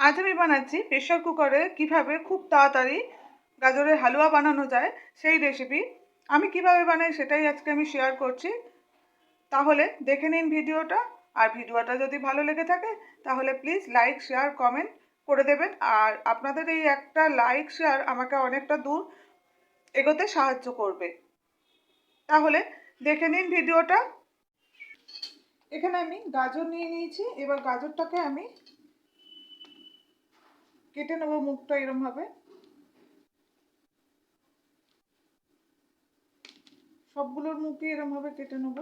আজ আমি বানাচ্ছি প্রেশার কুকারে কীভাবে খুব তাড়াতাড়ি গাজরের হালুয়া বানানো যায় সেই রেসিপি আমি কীভাবে বানাই সেটাই আজকে আমি শেয়ার করছি। তাহলে দেখে নিন ভিডিওটা। আর ভিডিওটা যদি ভালো লেগে থাকে, তাহলে প্লিজ লাইক শেয়ার কমেন্ট করে দেবেন। আর আপনাদের এই একটা লাইক শেয়ার আমাকে অনেকটা দূর এগোতে সাহায্য করবে। তাহলে দেখে নিন ভিডিওটা। এখানে আমি গাজর নিয়ে নিয়েছি। এবার গাজরটাকে আমি কেটে নেব, মুখটা এরম ভাবে। সবগুলোর মুখে এরম ভাবে কেটে নেব।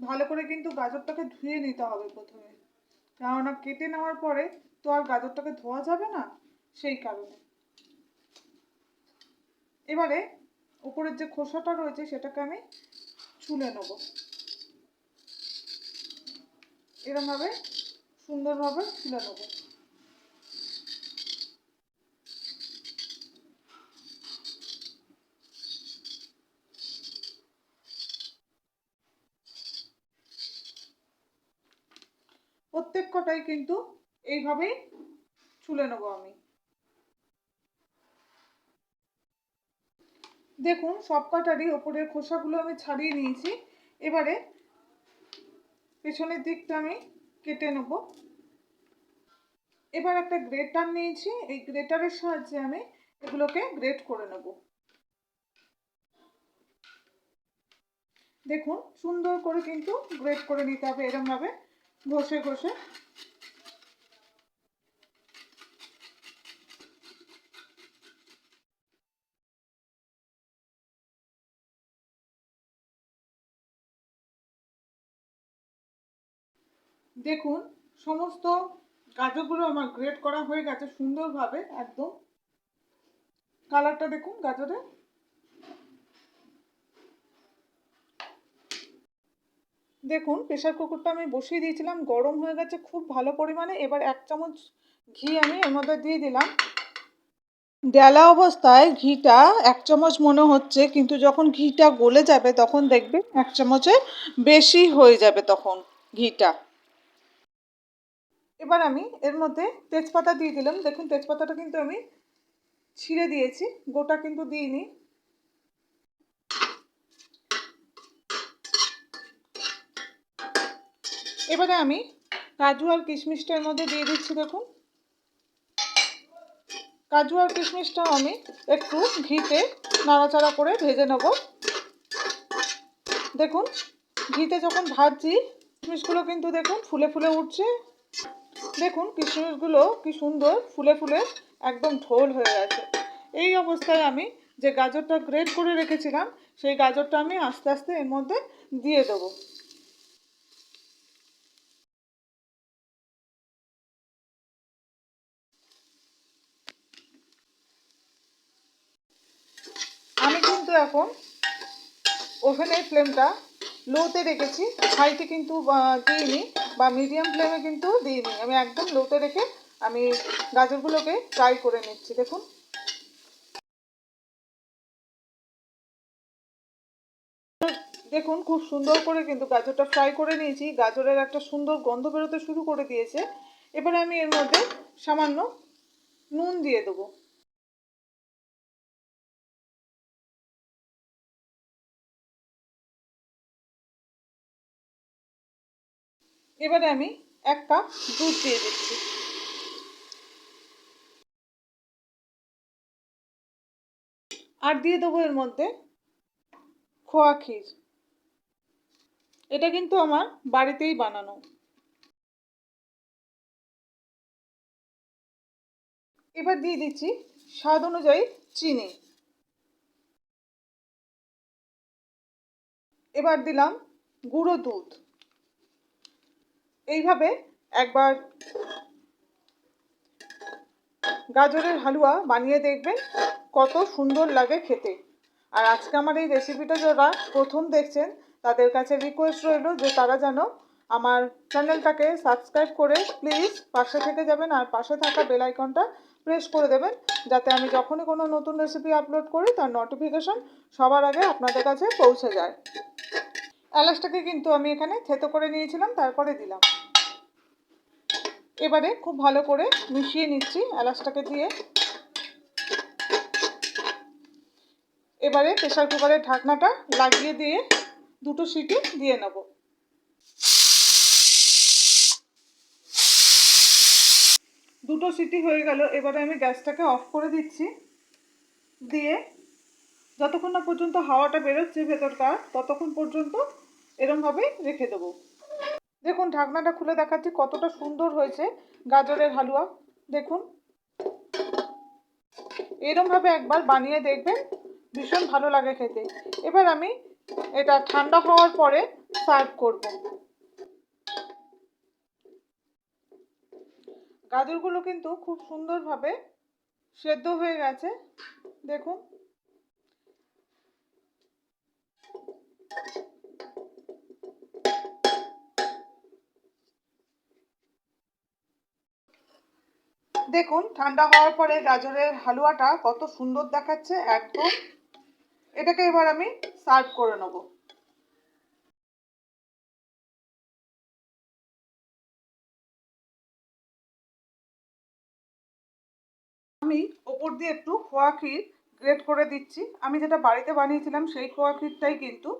ভালো করে কিন্তু গাজরটাকে ধুয়ে নিতে হবে প্রথমে। কেননা কেটে নেওয়ার পরে তো আর গাজরটাকে ধোয়া যাবে না, সেই কারণে। এবারে উপরের যে খোসাটা রয়েছে, সেটাকে আমি ছুলে নেব। এরমভাবে সুন্দরভাবে তুলে নেব। প্রত্যেক কটাই কিন্তু এইভাবেই ছুলে নেব আমি। দেখুন, সব কাটারই ওপরের খোসাগুলো আমি ছাড়িয়ে নিয়েছি। এবারে পেছনের দিকটা আমি কেটে নেব। এবার একটা গ্রেটার নিয়েছি। এই গ্রেটারের সাহায্যে আমি এগুলোকে গ্রেট করে নেব। দেখুন, সুন্দর করে কিন্তু গ্রেট করে নিতে হবে, এরমভাবে ঘষে ঘষে। দেখুন, সমস্ত গাজরগুলো আমার গ্রেট করা হয়ে গেছে সুন্দরভাবে, একদম। কালারটা দেখুন গাজরে। দেখুন প্রেশার কুকারটা আমি বসিয়ে দিয়েছিলাম, গরম হয়ে গেছে খুব ভালো পরিমাণে। এবার এক চামচ ঘি আমি এর মধ্যে দিয়ে দিলাম। ডেলা অবস্থায় ঘিটা এক চামচ মনে হচ্ছে, কিন্তু যখন ঘিটা গলে যাবে তখন দেখবে এক চামচে বেশি হয়ে যাবে তখন ঘিটা। এবার আমি এর মধ্যে তেজপাতা দিয়ে দিলাম। দেখুন, তেজপাতাটা কিন্তু আমি ছিঁড়ে দিয়েছি। গোটা কিন্তু দিইনি। এবারে আমি কাজু আর কিশমিশটা এর মধ্যে দিয়ে দিচ্ছি, দেখুন। কাজু আর কিশমিশটাও আমি একটু ঘিতে নাড়াচাড়া করে ভেজে নেব। দেখুন, ঘিতে যখন ভাজছি, কিশমিশগুলো কিন্তু দেখুন ফুলে ফুলে উঠছে। দেখুন কিশমিশগুলো কি সুন্দর, ফুলে ফুলে একদম ঢোল হয়ে গেছে এই অবস্থায় আমি যে গাজরটা গ্রেট করে রেখেছিলাম, সেই গাজরটা আমি আস্তে আস্তে এর মধ্যে দিয়ে দেবো। আমি কিন্তু এখন ওভেনের ফ্লেমটা লোতে রেখেছি, হাইতে কিন্তু দিইনি। বা মিডিয়াম ফ্লেমে কিন্তু দিইনি। আমি একদম লোতে রেখে আমি গাজরগুলোকে ফ্রাই করে নিচ্ছি, দেখুন। দেখুন, খুব সুন্দর করে কিন্তু গাজরটা ফ্রাই করে নিয়েছি। গাজরের একটা সুন্দর গন্ধ বেরোতে শুরু করে দিয়েছে। এবারে আমি এর মধ্যে সামান্য নুন দিয়ে দেবো। এবারে আমি এক কাপ দুধ দিয়ে দিচ্ছি। আর দিয়ে দেবো এর মধ্যে খোয়া ক্ষীর। এটা কিন্তু আমার বাড়িতেই বানানো। এবার দিয়ে দিচ্ছি স্বাদ অনুযায়ী চিনি। এবার দিলাম গুঁড়ো দুধ। এইভাবে একবার গাজরের হালুয়া বানিয়ে দেখবেন কত সুন্দর লাগে খেতে। আর আজকে আমার এই রেসিপিটা যারা প্রথম দেখছেন, তাদের কাছে রিকোয়েস্ট রইল যে তারা যেন আমার চ্যানেলটাকে সাবস্ক্রাইব করে প্লিজ পাশে থেকে যাবেন আর পাশে থাকা বেল আইকনটা প্রেস করে দেবেন, যাতে আমি যখনই কোনো নতুন রেসিপি আপলোড করি, তার নোটিফিকেশন সবার আগে আপনাদের কাছে পৌঁছে যায়। এলাচটাকে কিন্তু আমি এখানে থেতো করে নিয়েছিলাম, তারপরে দিলাম। এবারে খুব ভালো করে মিশিয়ে নিচ্ছি এলাচটাকে দিয়ে। এবারে প্রেসার কুকারের ঢাকনাটা লাগিয়ে দিয়ে দুটো সিটি দিয়ে নেব। দুটো সিটি হয়ে গেল, এবারে আমি গ্যাসটাকে অফ করে দিচ্ছি। দিয়ে যতক্ষণ না পর্যন্ত হাওয়াটা বেরোচ্ছে ভেতরকার ততক্ষণ পর্যন্ত এরমভাবেই রেখে দেবো। দেখুন, ঢাকনাটা খুলে দেখাচ্ছি কতটা সুন্দর হয়েছে গাজরের হালুয়া। দেখুন। এরমভাবে একবার বানিয়ে দেখবেন, ভীষণ ভালো লাগে খেতে। এবার আমি এটা ঠান্ডা হওয়ার পরে সার্ভ করব। গাজরগুলো কিন্তু খুব সুন্দরভাবে সেদ্ধ হয়ে গেছে। দেখুন। দেখুন, ঠান্ডা হওয়ার পরে গাজরের হালুয়াটা কত সুন্দর দেখাচ্ছে, একদম। এটাকে এবার আমি সার্ভ করে নেব। আমি ওপর দিয়ে একটু খোয়া ক্ষীর গ্রেট করে দিচ্ছি। আমি যেটা বাড়িতে বানিয়েছিলাম, সেই খোয়া ক্ষীরটাই কিন্তু